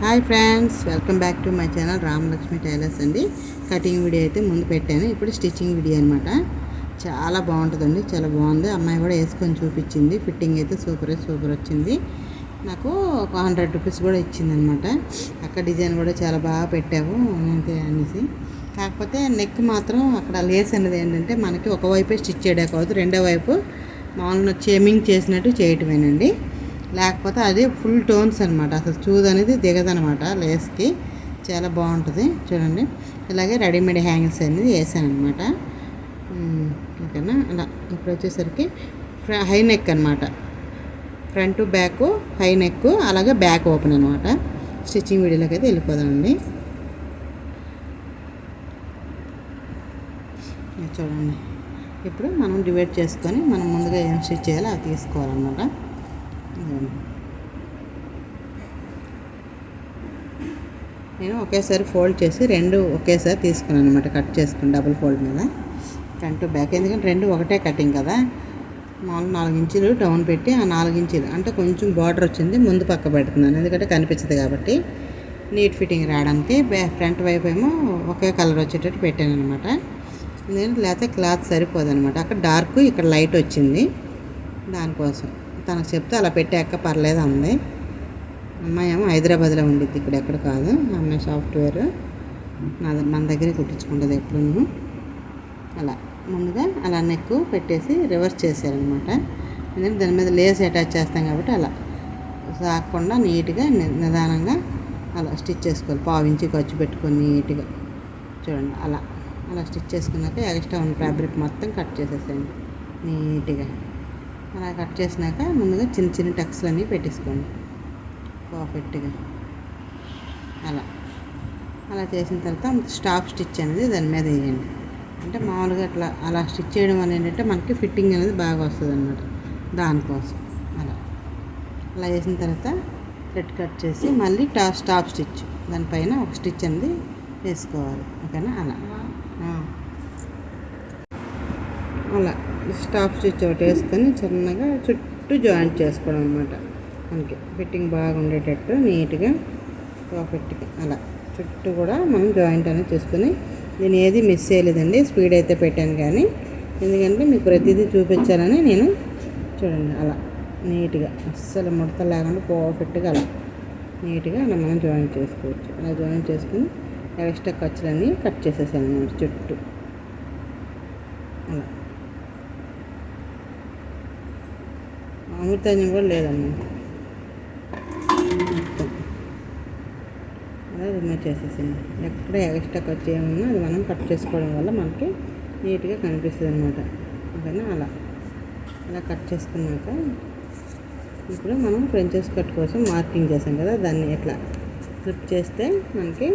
Hi friends welcome back to my channel Ramalakshmi tailors అండి. Cutting video అయితే ముందు పెట్టాను ఇప్పుడు స్టిచ్చింగ్ వీడియో అనమాట చాలా బాగుంటుందండి చాలా బాగుంది. అమ్మాయి కూడా వేసుకొని చూపించింది ఫిట్టింగ్ అయితే సూపర్ సూపర్ వచ్చింది. నాకు ఒక హండ్రెడ్ రూపీస్ కూడా ఇచ్చిందనమాట అక్కడ డిజైన్ కూడా చాలా బాగా పెట్టావు అంతే అనేసి. కాకపోతే నెక్ మాత్రం అక్కడ లేస్ అనేది ఏంటంటే మనకి ఒకవైపే స్టిచ్ చేయడానికి అవుతుంది రెండో వైపు మామూలుగా చేమింగ్ చేసినట్టు చేయటమేనండి. లేకపోతే అది ఫుల్ టోన్స్ అనమాట అసలు చూదు అనేది దిగదనమాట లేస్కి. చాలా బాగుంటుంది. చూడండి. ఇలాగే రెడీమేడ్ హ్యాంగిల్స్ అనేది వేసాను అనమాట ఓకేనా? అలా ఇప్పుడు వచ్చేసరికి ఫ్ర- హై నెక్ అనమాట ఫ్రంట్ బ్యాక్ హై నెక్ అలాగే బ్యాక్ ఓపెన్ అనమాట స్టిచ్చింగ్ వీడియోలోకి అయితే వెళ్ళిపోదామండి. చూడండి. ఇప్పుడు మనం డివైడ్ చేసుకొని మనం ముందుగా ఏం స్టిచ్ చేయాలో అవి తీసుకోవాలన్నమాట. నేను ఒకేసారి ఫోల్డ్ చేసి రెండు ఒకేసారి తీసుకున్నాను అనమాట కట్ చేసుకుని డబుల్ ఫోల్డ్ మీద. ఫ్రంట్ బ్యాక్ ఎందుకంటే రెండు ఒకటే కటింగ్ కదా. మామూలు నాలుగు ఇంచులు డౌన్ పెట్టి ఆ నాలుగు ఇంచులు. అంటే కొంచెం బార్డర్ వచ్చింది ముందు పక్క పెడుతున్నాను. ఎందుకంటే కనిపించదు కాబట్టి నీట్ ఫిట్టింగ్ రావడానికి బ్యా ఫ్రంట్ వైపు ఏమో ఒకే కలర్ వచ్చేటట్టు పెట్టాను అనమాట ఎందుకంటే లేకపోతే క్లాత్ సరిపోదు అనమాట అక్కడ డార్క్ ఇక్కడ లైట్ వచ్చింది. దానికోసం. తనకు చెప్తే అలా పెట్టాక పర్లేదు అంది. అమ్మాయి ఏమో హైదరాబాద్లో ఉండిద్ది ఇక్కడ ఎక్కడ కాదు. అమ్మాయి సాఫ్ట్వేర్. నా మన దగ్గరే కుట్టించుకుంటుంది ఎప్పుడూ అలా ముందుగా అలా నెక్ పెట్టేసి రివర్స్ చేశారనమాట ఎందుకంటే దాని మీద లేస్ అటాచ్ చేస్తాం కాబట్టి అలా. సాకుండా నీట్గా ని- నిదానంగా అలా స్టిచ్ చేసుకోవాలి. పావించి ఖర్చు పెట్టుకొని నీట్గా. చూడండి అలా. అలా స్టిచ్ చేసుకున్నాక ఎక్స్ట్రా ఉన్న ఫ్యాబ్రిక్ మొత్తం కట్ చేసేసేయండి. నీట్గా. అలా కట్ చేసినాక ముందుగా చిన్న చిన్న టక్స్లు అన్నీ పెట్టేసుకోండి. పర్ఫెక్ట్గా అలా. అలా చేసిన తర్వాత స్టాప్ స్టిచ్ అనేది దాని మీద వేయండి. అంటే మామూలుగా అట్లా అలా స్టిచ్ చేయడం వల్ల ఏంటంటే మనకి ఫిట్టింగ్ అనేది బాగా వస్తుంది అనమాట దానికోసం. అలా. అలా చేసిన తర్వాత థ్రెడ్ కట్ చేసి మళ్ళీ టా స్టాప్ స్టిచ్. దానిపైన ఒక స్టిచ్ అనేది వేసుకోవాలి. ఓకేనా? అలా. అలా. స్టాప్ స్టిచ్ ఒకటి వేసుకొని చిన్నగా చుట్టూ జాయింట్ చేసుకోవడం అనమాట మనకి ఫిట్టింగ్ బాగుండేటట్టు నీట్గా పర్ఫెక్ట్గా అలా చుట్టూ కూడా మనం జాయింట్ అనేది చేసుకుని నేను ఏది మిస్ చేయలేదండి స్పీడ్ అయితే పెట్టాను కానీ. ఎందుకంటే మీకు ప్రతిదీ చూపించాలని నేను చూడండి అలా నీట్గా అస్సలు ముడత లేకుండా పర్ఫెక్ట్గా అలా నీట్గా అలా మనం జాయిన్ చేసుకోవచ్చు. అలా జాయిన్ చేసుకుని ఎక్స్ట్రా ఖర్చులన్నీ కట్ చేసేసాను చుట్టూ. అలా. అమృతాంజం కూడా లేదమ్మా. అలా రిమూవ్ చేసేసింది. ఎక్కడ ఎక్స్ట్రా ఖర్చు ఏమన్నా అది మనం కట్ చేసుకోవడం వల్ల మనకి నీట్గా కనిపిస్తుంది అనమాట ఓకేనా? అలా. అలా కట్ చేసుకున్నాక ఇప్పుడు మనం ఫ్రెంచెస్ కట్ కోసం మార్కింగ్ చేసాం కదా దాన్ని ఎట్లా ఫ్లిప్ చేస్తే మనకి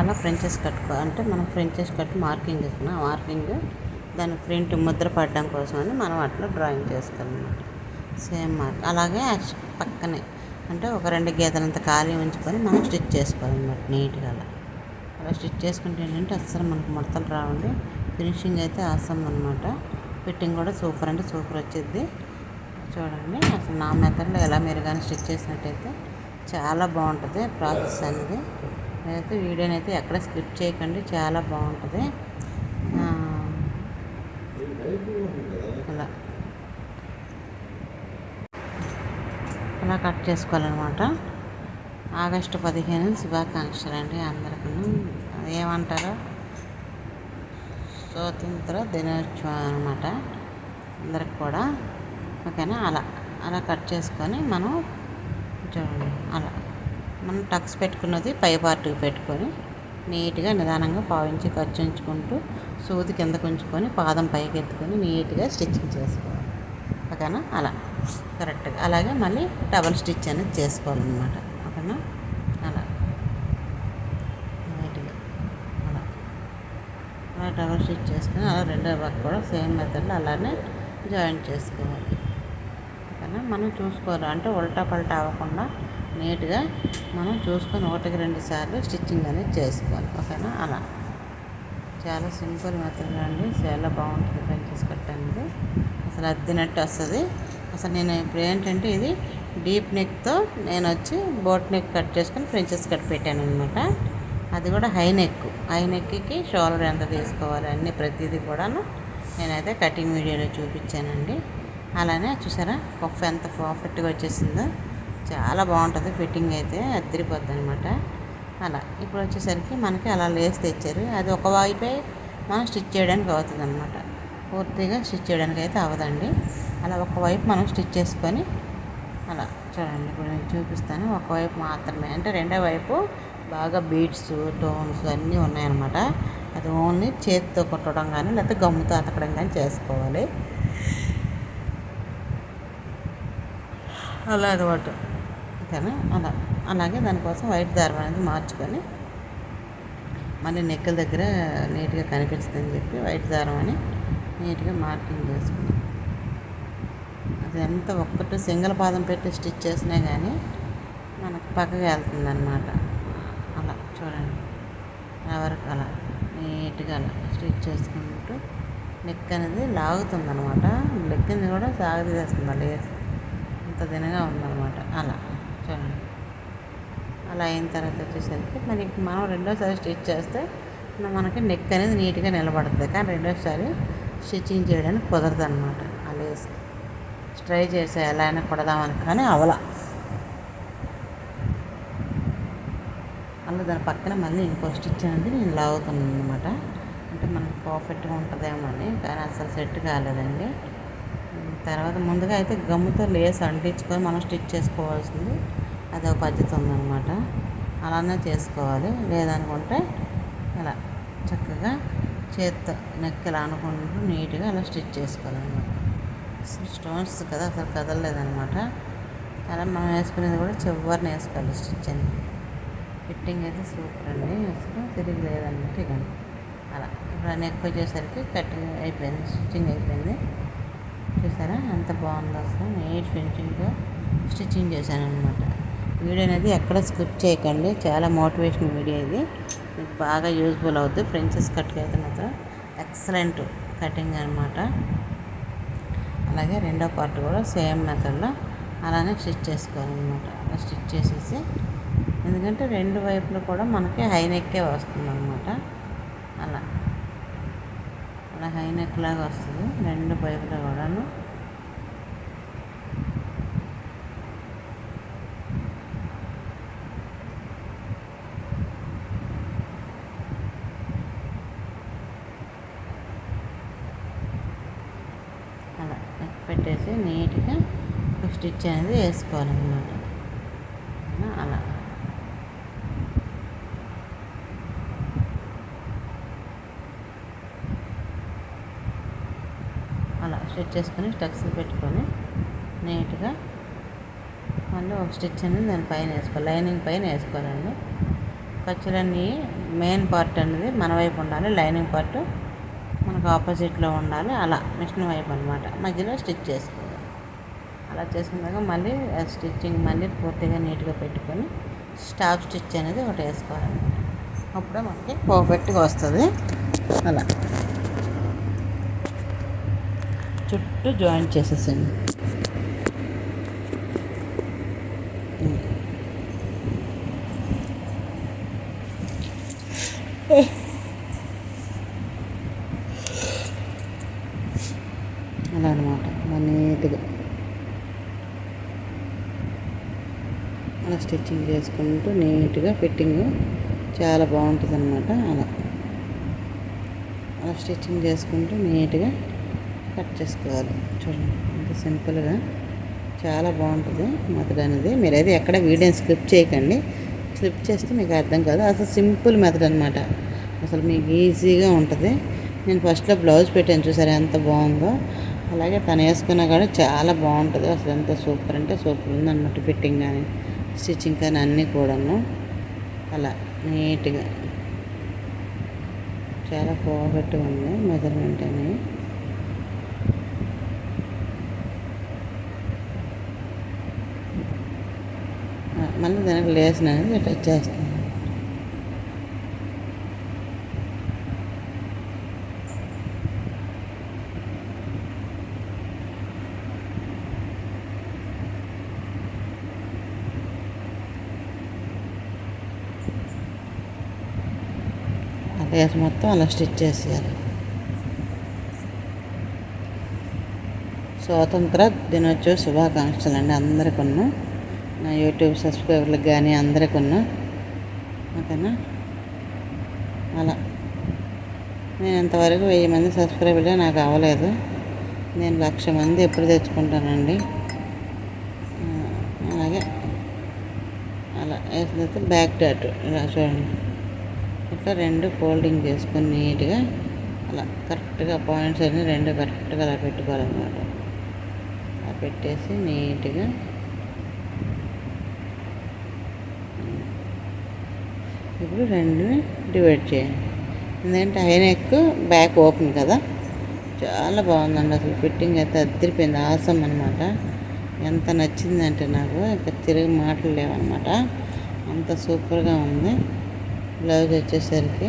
అలా ఫ్రెంచెస్ కట్టుకో అంటే మనం ఫ్రెంచెస్ కట్ మార్కింగ్ చేసుకున్నాం మార్కింగ్ దాని ప్రింట్ ముద్ర పడడం కోసం అని మనం అట్లా డ్రాయింగ్ చేస్తాం అనమాట సేమ్ మార్క్ అలాగే పక్కనే అంటే ఒక రెండు గీతలంత ఖాళీ ఉంచుకొని మనం స్టిచ్ చేసుకోవాలన్నమాట నీట్గా అలా. అలా స్టిచ్ చేసుకుంటే ఏంటంటే అస్సలు మనకు ముడతలు రావండి. ఫినిషింగ్ అయితే ఆసం అనమాట ఫిట్టింగ్ కూడా సూపర్ అంటే సూపర్ వచ్చింది చూడండి అసలు నా మెథడ్లో ఎలా మీరు కానీ స్టిచ్ చేసినట్టయితే చాలా బాగుంటుంది ప్రాసెస్ అనేది. అయితే వీడియోని అయితే ఎక్కడ స్కిప్ చేయకండి చాలా బాగుంటుంది ఆ, అలా అలా కట్ చేసుకోవాలన్నమాట. ఆగస్టు పదిహేను శుభాకాంక్షలు అండి అందరికీ. ఏమంటారు? స్వాతంత్ర దినోత్సవం అనమాట అందరికి కూడా ఓకేనా? అలా అలా కట్ చేసుకొని మనం చూడండి అలా. మనం టక్స్ పెట్టుకున్నది పై పార్ట్కి పెట్టుకొని నీట్గా నిదానంగా పావించి ఖర్చు ఉంచుకుంటూ సూది కిందకు ఉంచుకొని పాదం పైకి ఎత్తుకొని నీట్గా స్టిచ్చింగ్ చేసుకోవాలి. ఓకేనా? అలా. కరెక్ట్గా. అలాగే మళ్ళీ డబల్ స్టిచ్ అనేది చేసుకోవాలన్నమాట. ఓకేనా? అలా. నీట్గా అలా. అలా డబల్ స్టిచ్ చేసుకొని అలా రెండో పక్క కూడా సేమ్ మెథడ్లో అలానే జాయింట్ చేసుకోవాలి. ఓకేనా? మనం చూసుకోవాలి. అంటే ఉల్టా పల్టా అవ్వకుండా నీట్గా మనం చూసుకొని ఒకటికి రెండు సార్లు స్టిచ్చింగ్ అనేది చేసుకోవాలి. ఓకేనా? అలా. చాలా సింపుల్ మెథడ్ అండి. చాలా బాగుంటుంది. పెంచేసి కట్టండి అనేది. అసలు అద్దినట్టు వస్తుంది. అసలు నేను ఇప్పుడు ఏంటంటే ఇది డీప్ నెక్తో నేను వచ్చి బోట్ నెక్ కట్ చేసుకుని ప్రిన్సెస్ కట్ పెట్టాను అనమాట అది కూడా హై నెక్. హై నెక్కి షోల్డర్ ఎంత తీసుకోవాలి అన్ని ప్రతిదీ కూడాను నేనైతే కటింగ్ వీడియోలో చూపించానండి. అలానే చూసారా పఫ్ ఎంత పర్ఫెక్ట్గా వచ్చేసిందో. చాలా బాగుంటుంది ఫిట్టింగ్ అయితే అద్దరిపోద్ది అనమాట అలా ఇప్పుడు వచ్చేసరికి మనకి అలా లేస్ తెచ్చారు. అది ఒక వైపే మనం స్టిచ్ చేయడానికి అవుతుంది అనమాట పూర్తిగా స్టిచ్ చేయడానికి అయితే అవదండి అలా ఒకవైపు మనం స్టిచ్ చేసుకొని అలా చూడండి ఇప్పుడు నేను చూపిస్తాను. ఒకవైపు మాత్రమే అంటే రెండో వైపు బాగా బీట్స్ టోన్స్ అన్నీ ఉన్నాయన్నమాట. అది ఓన్లీ చేతితో కొట్టడం కానీ లేకపోతే గమ్ముతో అతకడం కానీ చేసుకోవాలి. అలా అనమాట ఓకేనా? అలా. అలాగే దానికోసం వైట్ దారం అనేది మార్చుకొని మళ్ళీ నెక్కల దగ్గర నీట్గా కనిపిస్తుందని చెప్పి వైట్ దారం అని నీట్గా మార్కింగ్ చేసుకున్నాం అది ఎంత ఒక్కటి సింగిల్ పాదం పెట్టి స్టిచ్ చేసినా కానీ మనకు పక్కకి వెళ్తుంది అనమాట అలా చూడండి. ఎవరికి అలా నీట్గా అలా స్టిచ్ చేసుకుంటూ నెక్ అనేది లాగుతుంది అనమాట లెక్కింది కూడా సాగదీసేస్తుంది లేస్ అంత దినగా ఉందన్నమాట. అలా చూడండి. అలా అయిన తర్వాత వచ్చేసరికి మనకి మనం రెండోసారి స్టిచ్ చేస్తే మనకి నెక్ అనేది నీట్గా నిలబడుతుంది. కానీ రెండోసారి స్టిచ్చింగ్ చేయడానికి కుదరదు అనమాట ఆ లేస్ ట్రై చేసే ఎలా అయినా కొడదామని కానీ అవల. అలా దాని పక్కన మళ్ళీ ఇంకో స్టిచ్ అనేది నేను లాగుతున్నాను అనమాట అంటే మనకు పర్ఫెక్ట్గా ఉంటుందేమో అని కానీ అసలు సెట్ కాలేదండి. తర్వాత ముందుగా అయితే గమ్ముతో లేస్ అంటించుకొని మనం స్టిచ్ చేసుకోవాల్సింది. అది ఒక పద్ధతి ఉందన్నమాట. అలానే చేసుకోవాలి. లేదనుకుంటే ఇలా చక్కగా చేత్తో నెక్ ఇలా అనుకుంటూ నీట్గా అలా స్టిచ్ చేసుకోవాలన్నమాట. స్టోన్స్ కదా అసలు కదలలేదనమాట అలా మనం వేసుకునేది కూడా చివరిని వేసుకోవాలి స్టిచ్ అని ఫిట్టింగ్ అయితే సూపర్ అండి. అసలు తిరిగి లేదనమాట ఇక. అలా. ఇప్పుడు నెక్ వచ్చేసరికి కటింగ్ అయిపోయింది స్టిచ్చింగ్ అయిపోయింది. చూసారా? అంత బాగుందో అసలు. నీట్ ఫినిషింగ్గా స్టిచ్చింగ్ చేశాను అనమాట వీడియో అనేది ఎక్కడ స్కిప్ చేయకండి. చాలా మోటివేషన్ వీడియో ఇది. మీకు బాగా యూజ్ఫుల్ అవుతుంది ఫ్రెంచెస్ కట్ అయితే మాత్రం ఎక్సలెంట్ కటింగ్ అనమాట అలాగే రెండో పార్ట్ కూడా సేమ్ మెథడ్లో అలానే స్టిచ్ చేసుకోవాలన్నమాట. అలా స్టిచ్ చేసేసి ఎందుకంటే రెండు వైపులు కూడా మనకి హై నెక్కే వస్తుంది అనమాట అలా. అలా హై నెక్ లాగా వస్తుంది. రెండు వైపులు కూడాను అలా నెక్ పెట్టేసి నీట్గా స్టిచ్ అనేది వేసుకోవాలన్నమాట. అలా. అలా స్టిచ్ చేసుకొని స్టక్స్ పెట్టుకొని నీట్గా మళ్ళీ ఒక స్టిచ్ అనేది దాని పైన వేసుకోవాలి. లైనింగ్ పైన వేసుకోవాలండి. ఖర్చులన్నీ మెయిన్ పార్ట్ అనేది మన వైపు ఉండాలి. లైనింగ్ పార్ట్ ఆపోజిట్లో ఉండాలి. అలా మిషన్ వైపు అనమాట మధ్యలో స్టిచ్ చేసుకోవాలి. అలా చేసుకున్నాక మళ్ళీ స్టిచ్చింగ్ మళ్ళీ పూర్తిగా నీట్గా పెట్టుకొని స్టాఫ్ స్టిచ్ అనేది ఒకటి వేసుకోవాలన్నమాట. అప్పుడే మనకి పర్ఫెక్ట్గా వస్తుంది. అలా. చుట్టూ జాయింట్ చేసేసండి అలా అనమాట నీట్గా అలా వేసుకుంటూ చేసుకుంటూ నీట్గా ఫిట్టింగ్ చాలా బాగుంటుంది అనమాట అలా. అలా స్టిచ్చింగ్ చేసుకుంటూ నీట్గా కట్ చేసుకోవాలి. చూడండి ఇంత సింపుల్గా చాలా బాగుంటుంది మెథడ్ అనేది. మీరు అయితే ఎక్కడ వీడియోని స్క్రిప్ చేయకండి. స్క్రిప్ చేస్తే మీకు అర్థం కాదు. అసలు సింపుల్ మెథడ్ అనమాట అసలు మీకు ఈజీగా ఉంటుంది. నేను ఫస్ట్లో బ్లౌజ్ పెట్టాను చూసారు ఎంత బాగుందో. అలాగే తను వేసుకున్నా కూడా చాలా బాగుంటుంది. అసలు ఎంత సూపర్ అంటే సూపర్ ఉందన్నమాట ఫిట్టింగ్ కానీ. స్టిచ్చింగ్ కానీ అన్నీ కూడాను. అలా నీట్గా చాలా పర్ఫెక్ట్గా ఉంది మెజర్మెంట్ అని. మళ్ళీ దానికి లేసిన అనేది చేస్తాను. వచ్చేస్తుంది మొత్తం అలా స్టిచ్ చేసేయాలి. స్వాతంత్ర దినోత్సవ శుభాకాంక్షలు అండి అందరికీ నా యూట్యూబ్ సబ్స్క్రైబర్లకు కానీ అందరికీ ఓకేనా? అలా. నేను ఇంతవరకు వెయ్యి మంది సబ్స్క్రైబర్లే నాకు అవ్వలేదు. నేను లక్ష మంది ఎప్పుడు తెచ్చుకుంటానండి. అలాగే. అలా. వేసిన తర్వాత బ్యాక్ టాటు. ఇలా చూడండి. ఇట్లా రెండు ఫోల్డింగ్ చేసుకొని నీట్గా అలా కరెక్ట్గా పాయింట్స్ అన్ని రెండు కరెక్ట్గా అలా పెట్టుకోవాలన్నమాట. అలా పెట్టేసి నీట్గా ఇప్పుడు రెండుని డివైడ్ చేయండి. ఎందుకంటే హై నెక్ బ్యాక్ ఓపెన్ కదా. చాలా బాగుందండి అసలు ఫిట్టింగ్ అయితే అద్దరిపోయింది ఆసం అనమాట ఎంత నచ్చిందంటే నాకు ఇంకా తిరిగి మాటలు లేవన్నమాట. అంత సూపర్గా ఉంది. బ్లౌజ్ వచ్చేసరికి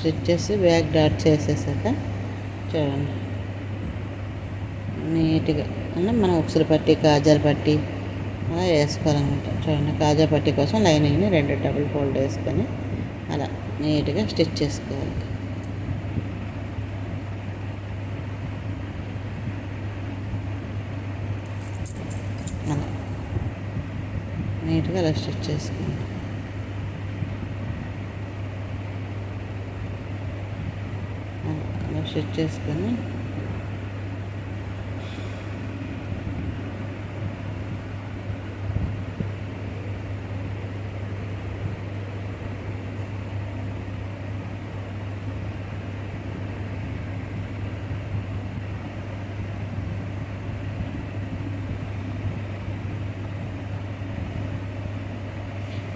స్టిచ్ చేసి బ్యాక్ డాట్ చేసేసాక చూడండి. నీట్గా అంటే మనం ఉక్సులు పట్టి కాజాలు పట్టి అలా వేసుకోవాలన్నమాట. చూడండి కాజా పట్టి కోసం లైనింగ్ని రెండు డబుల్ ఫోల్డ్ వేసుకొని అలా నీట్గా స్టిచ్ చేసుకోవాలి. అలా. నీట్గా అలా స్టిచ్ చేసుకోండి అలా స్టిచ్ చేసుకొని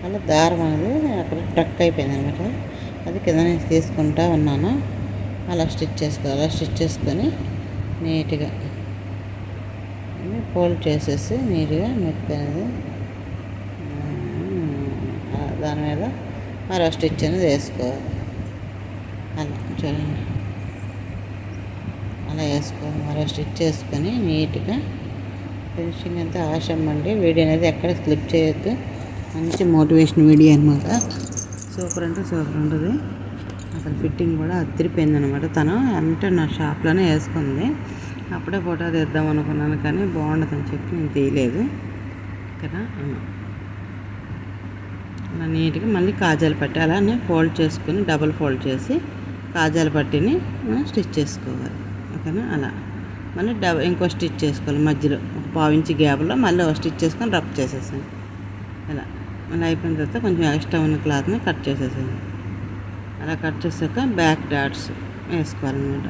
అలా దారం అనేది అక్కడ టక్ అయిపోయింది అనమాట. అది కింద నుంచి తీసుకుంటా ఉన్నాను. అలా స్టిచ్ చేసుకోవాలి అలా స్టిచ్ చేసుకొని నీట్గా ఫోల్డ్ చేసేసి నీట్గా నెక్ అనేది దాని మీద మరో స్టిచ్ అనేది వేసుకోవాలి అలా చూడండి. అలా వేసుకోవాలి మరో స్టిచ్ వేసుకొని నీట్గా ఫినిషింగ్ అంతా ఆశమ్మండి. వీడియో అనేది ఎక్కడ స్లిప్ చేయొద్దు. మంచి మోటివేషన్ వీడియో అనమాట సూపర్ అంటే సూపర్ ఉంటుంది. అసలు ఫిట్టింగ్ కూడా అదిరిపోయింది అనమాట తను అంటే నా షాప్లోనే వేసుకుంది. అప్పుడే ఫోటో తీద్దాం అనుకున్నాను కానీ బాగుండదని చెప్పి నేను తీయలేదు. కదా అలా నీట్గా మళ్ళీ కాజాలు పట్టి అలానే ఫోల్డ్ చేసుకుని డబల్ ఫోల్డ్ చేసి కాజాలు పట్టిని స్టిచ్ చేసుకోవాలి. ఓకేనా? అలా. మళ్ళీ డబ ఇంకో స్టిచ్ చేసుకోవాలి మధ్యలో. ఒక పావించి గ్యాప్లో మళ్ళీ ఒక స్టిచ్ చేసుకొని రబ్ చేసేసాను ఇలా మళ్ళీ అయిపోయిన తర్వాత కొంచెం ఎక్స్ట్రా ఉన్న క్లాత్ని కట్ చేసేసాను అలా కట్ చేసాక బ్యాక్ డాట్స్ వేసుకోవాలన్నమాట.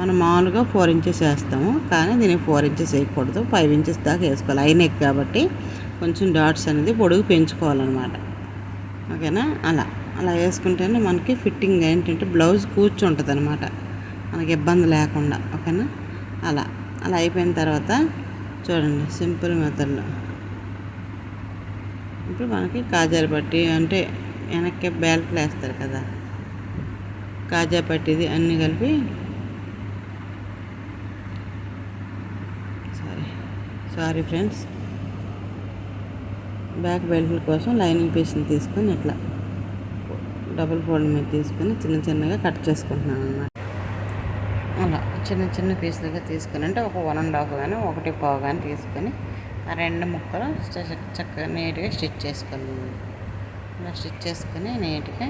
మనం మామూలుగా ఫోర్ ఇంచెస్ వేస్తాము కానీ దీనికి ఫోర్ ఇంచెస్ వేయకూడదు. ఫైవ్ ఇంచెస్ దాకా వేసుకోవాలి. ఐ కాబట్టి కొంచెం డాట్స్ అనేది పొడుగు పెంచుకోవాలన్నమాట. ఓకేనా? అలా. అలా వేసుకుంటేనే మనకి ఫిట్టింగ్ ఏంటంటే బ్లౌజ్ కూర్చుంటుంది అనమాట మనకి ఇబ్బంది లేకుండా. ఓకేనా? అలా. అలా అయిపోయిన తర్వాత చూడండి సింపుల్ మెథడ్లో. ఇప్పుడు మనకి కాజాలు పట్టి అంటే వెనక్కి బెల్ట్లు వేస్తారు కదా. కాజా పట్టిది అన్నీ కలిపి. సారీ సారీ ఫ్రెండ్స్ బ్యాక్ బెల్ట్ల కోసం లైనింగ్ పీస్ని తీసుకొని ఇట్లా డబుల్ ఫోల్డ్ మీద తీసుకొని చిన్న చిన్నగా కట్ చేసుకుంటున్నాను అన్నమాట. అలా చిన్న చిన్న పీసులుగా తీసుకుని అంటే ఒక వన్ అండ్ హాఫ్ కానీ ఒకటి పావు కానీ తీసుకొని ఆ రెండు ముక్కలు చక్కగా నీట్గా స్టిచ్ చేసుకున్నాను అలా స్టిచ్ చేసుకొని నీట్గా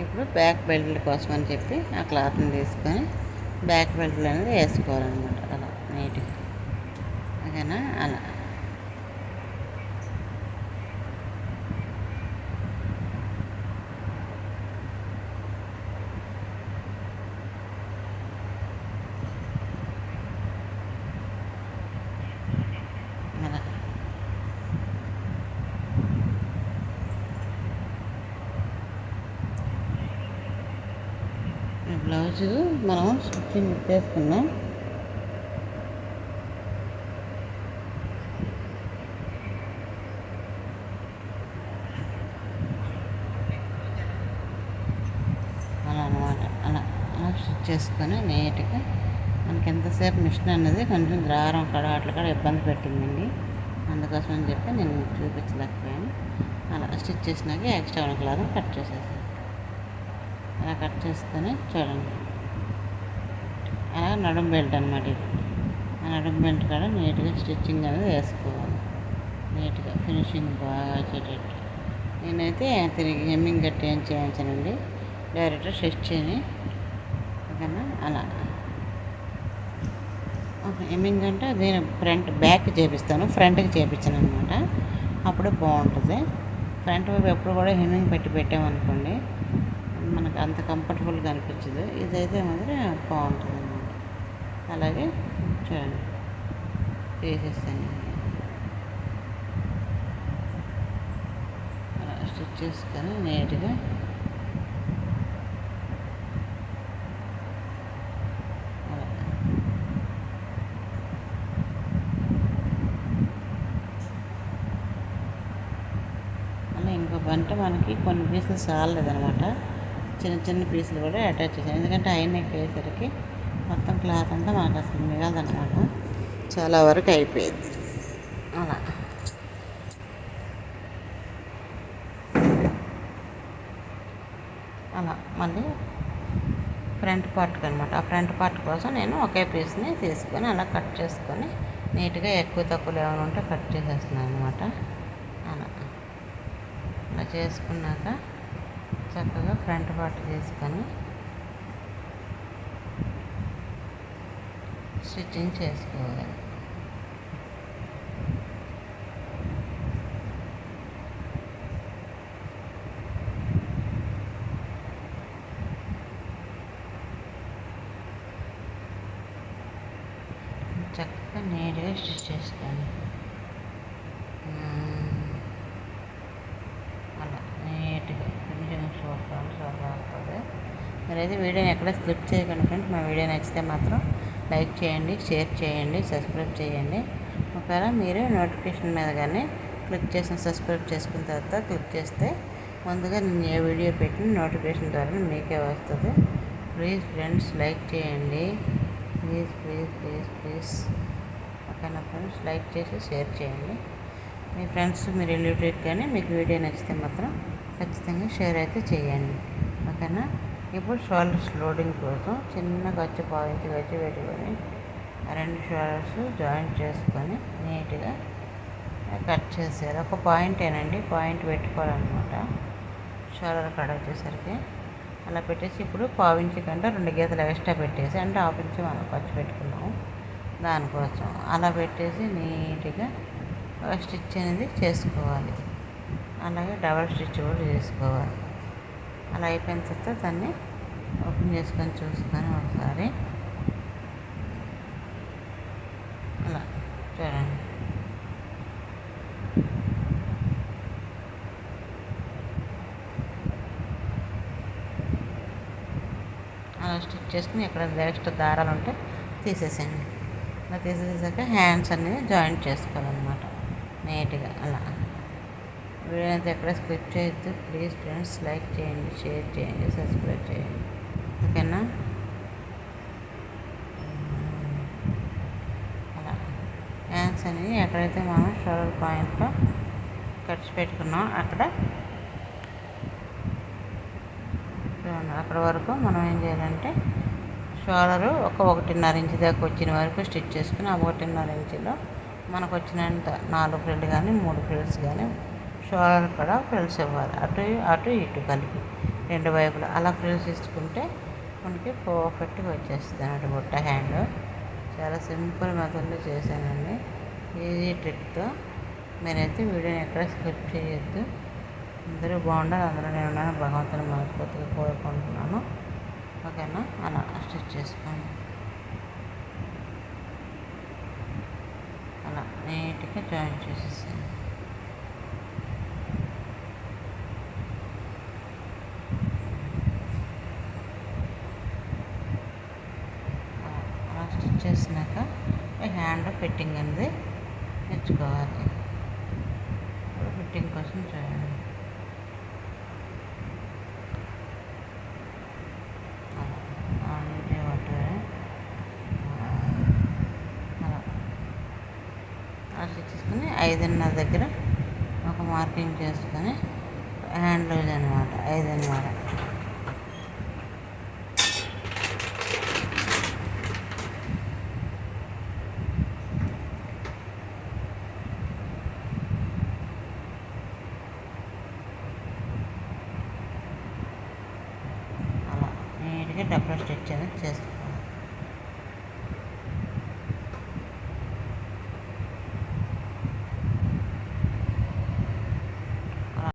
ఇప్పుడు బ్యాక్ బెల్ట్ కోసం అని చెప్పి ఆ క్లాత్ని తీసుకొని బ్యాక్ బెల్ట్లు అనేది వేసుకోవాలన్నమాట అలా నీట్గా. ఓకేనా? అలా. మనం స్టిచ్చింగ్ చేసుకున్నాం అలా అనమాట అలా అలా స్టిచ్ చేసుకొని నీట్గా మనకి ఎంతసేపు మిషన్ అన్నది కొంచెం ద్రారం కడ అట్లా కూడా ఇబ్బంది పెట్టిందండి. అందుకోసం అని చెప్పి నేను చూపించలేకపోయాను. అలా స్టిచ్ చేసినాక ఎక్స్ట్రా ఉన్న క్లాత్ కట్ చేసేసాను. అలా కట్ చేసుకొని చూడండి. అలా నడుం బెల్ట్ అనమాట ఇది. ఆ నడుం బెల్ట్ కూడా నీట్గా స్టిచ్చింగ్ అనేది వేసుకోవాలి. నీట్గా ఫినిషింగ్ బాగా వచ్చేటట్టు. నేనైతే తిరిగి హెమ్మింగ్ కట్టి ఏం చేయించానండి. డైరెక్ట్ స్టిచ్ చేయని ఓకేనా? అలా. హెమ్మింగ్ అంటే దీని ఫ్రంట్ బ్యాక్ చేపిస్తాను. ఫ్రంట్కి చేపించాను అనమాట అప్పుడు బాగుంటుంది. ఫ్రంట్ వైపు ఎప్పుడు కూడా హెమ్మింగ్ పెట్టి పెట్టామనుకోండి మనకు అంత కంఫర్టబుల్గా అనిపించదు. ఇదైతే మాత్రం బాగుంటుంది. అలాగే చూడండి. వేసేస్తాను అలా స్టిచ్ చేసుకొని నీట్గా అలా. మనకి కొన్ని పీసులు చాలలేదనమాట చిన్న చిన్న పీసులు కూడా అటాచ్ చేశాను. ఎందుకంటే ఆయన ఎక్కేసరికి మొత్తం క్లాత్ అంతా మనకు అసలు మిగలదనమాట చాలా వరకు అయిపోయింది. అలా. అలా. మళ్ళీ ఫ్రంట్ పార్ట్కి అనమాట ఆ ఫ్రంట్ పార్ట్ కోసం నేను ఒకే పీస్ని తీసుకొని అలా కట్ చేసుకొని నీట్గా ఎక్కువ తక్కువలు ఏమైనా ఉంటే కట్ చేసేస్తున్నాను అనమాట అలా. అలా చేసుకున్నాక చక్కగా ఫ్రంట్ పార్ట్ తీసుకొని స్టిచ్చింగ్ చేసుకోవాలి. చక్కగా నీట్గా స్టిచ్ చేసుకోండి అలా నీట్గా కొంచెం సూపర్ సూపర్ అవుతుంది మీరైతే వీడియోని ఎక్కడ స్లిప్ చేయకండి ఫ్రెండ్స్. మా వీడియో నచ్చితే మాత్రం లైక్ చేయండి షేర్ చేయండి సబ్స్క్రైబ్ చేయండి. ఒకవేళ మీరు నోటిఫికేషన్ మీద కానీ క్లిక్ చేసిన సబ్స్క్రైబ్ చేసుకున్న తర్వాత క్లిక్ చేస్తే ముందుగా నేను ఏ వీడియో పెట్టిన నోటిఫికేషన్ ద్వారా మీకే వస్తుంది. ప్లీజ్ ఫ్రెండ్స్ లైక్ చేయండి. Please please please please. ఓకేనా ఫ్రెండ్స్? లైక్ చేసి షేర్ చేయండి. మీ ఫ్రెండ్స్ మీ రిలేటివ్ కానీ మీకు వీడియో నచ్చితే మాత్రం ఖచ్చితంగా షేర్ అయితే చేయండి. ఓకేనా? ఇప్పుడు షోల్డర్స్ లోడింగ్ కోసం చిన్న ఖర్చు పావించి ఖర్చు పెట్టుకొని రెండు షోల్డర్స్ జాయింట్ చేసుకొని నీట్గా కట్ చేసేది ఒక పాయింటేనండి పాయింట్ పెట్టుకోవాలన్నమాట. షోల్డర్ కట్ వచ్చేసరికి అలా పెట్టేసి ఇప్పుడు పావించి కంటే రెండు గీతలు ఎక్స్ట్రా పెట్టేసి అంటే హాఫ్ మనం ఖర్చు పెట్టుకున్నాము దానికోసం. అలా పెట్టేసి నీట్గా స్టిచ్ అనేది చేసుకోవాలి. అలాగే డబల్ స్టిచ్ కూడా చేసుకోవాలి. అలా అయిపోయిన తర్వాత దాన్ని ఓపెన్ చేసుకొని చూసుకొని ఒకసారి అలా చూడండి. అలా స్టిచ్ చేసుకుని ఎక్కడ ఎక్స్ట్రా దారాలు ఉంటే తీసేసేయండి. అలా తీసేసాక హ్యాండ్స్ అనేది జాయింట్ చేసుకోవాలన్నమాట. నీట్గా అలా. వీడియో అయితే ఎక్కడ స్కిప్ చేయొద్దు. ప్లీజ్ ఫ్రెండ్స్ లైక్ చేయండి షేర్ చేయండి సబ్స్క్రైబ్ చేయండి. ఓకేనా? అలా. హ్యాండ్స్ అనేది ఎక్కడైతే మనం షోల్డర్ పాయింట్లో ఖర్చు పెట్టుకున్నాం అక్కడ అక్కడ వరకు మనం ఏం చేయాలంటే షోలరు ఒక ఒకటిన్నర ఇంచు దాకా వచ్చిన వరకు స్టిచ్ చేసుకుని ఆ ఒకటిన్నర ఇంచులో మనకు వచ్చినంత నాలుగు ఫ్రిల్డ్ కానీ మూడు ఫ్రిల్స్ కానీ షోల్డర్ కూడా ఫ్రిల్స్ ఇవ్వాలి. అటు అటు ఇటు కలిపి రెండు వైపులా అలా ఫ్రిల్స్ ఇచ్చుకుంటే మనకి పర్ఫెక్ట్గా వచ్చేస్తుంది అన్నమాట బుట్ట హ్యాండ్. చాలా సింపుల్ మెథడ్లో చేశానండి. ఈజీ ట్రిక్తో మీరైతే వీడియోని ఎక్కడ స్కిప్ చేయొద్దు. అందరూ బాగుండాలి. అందరూ నేను ఉన్నాను. భగవంతుని మనస్ఫూర్తిగా కోరుకుంటున్నాను. ఓకేనా? అలా స్టిచ్ చేసుకోండి. అలా నీట్గా జాయిన్ చేసేసాను ఫిట్టింగ్ అనేది నేర్చుకోవాలి ఇప్పుడు ఫిట్టింగ్ కోసం చేయండి ఆల్రెడీ వాటర్ అలా అలా స్టిచ్ చేసుకుని ఐదున్నర దగ్గర ఒక మార్కింగ్ చేసుకొని హ్యాండ్ లూజ్ అనమాట ఐదున్నర